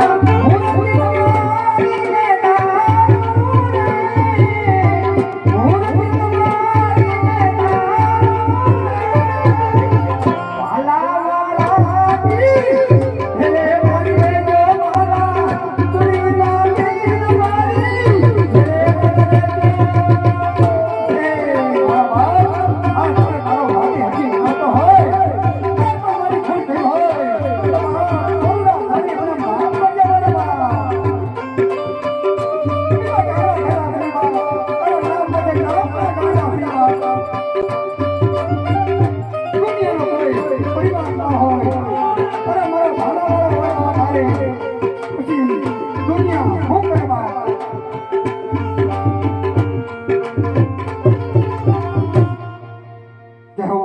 Thank you. હે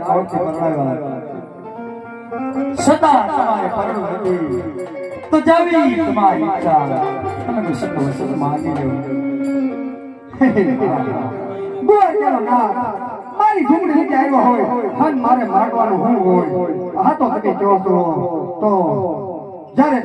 કોણથી પરણાવ્યા સદા તમારે પરણું હતી. તો જાવી તમારી ઈચ્છા. તમે ના મારી ઝૂંપડી નીચે આવ્યો હોય અને મારે મારવાનું હું હોય. આ તો તમે તો તો જ્યારે